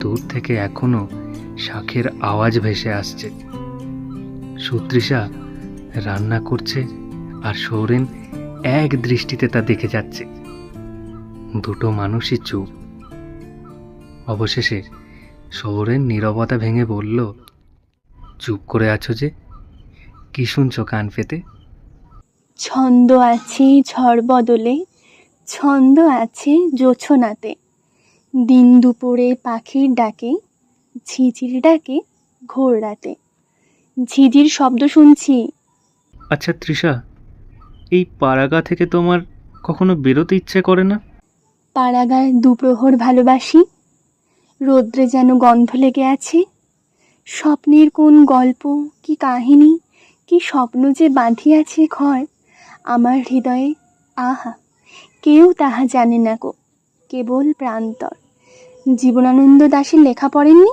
দূর থেকে এখনও শাঁখের আওয়াজ ভেসে আসছে। সুতৃষা রান্না করছে আর সৌরেন এক দৃষ্টিতে তা দেখে যাচ্ছে। দুটো মানুষই চুপ। অবশেষে সৌরেন নীরবতা ভেঙে বলল, চুপ করে আছো যে? কি শুনছো কান পেতে? ছন্দ আছে ঝড় বদলে, ছন্দ আছে জোছনাতে দিন দুপুরে পাখির ডাকে ঝিঝির ডাকে ঘোর রাতে। ঝিঝির শব্দ শুনছি। আচ্ছা তৃষা এই পাড়াগা থেকে তোমার কখনো বেরোতে ইচ্ছে করে না? পাড়াগার দুপ্রহর ভালোবাসি। রৌদ্রে যেন গন্ধ লেগে আছে। স্বপ্নের কোন গল্প কি কাহিনী কি স্বপ্ন যে বাঁধিয়াছে ঘর আমার হৃদয়ে আহা কেউ তাহা জানে না গো কেবল প্রান্তর। জীবনানন্দ দাশের লেখা পড়েননি?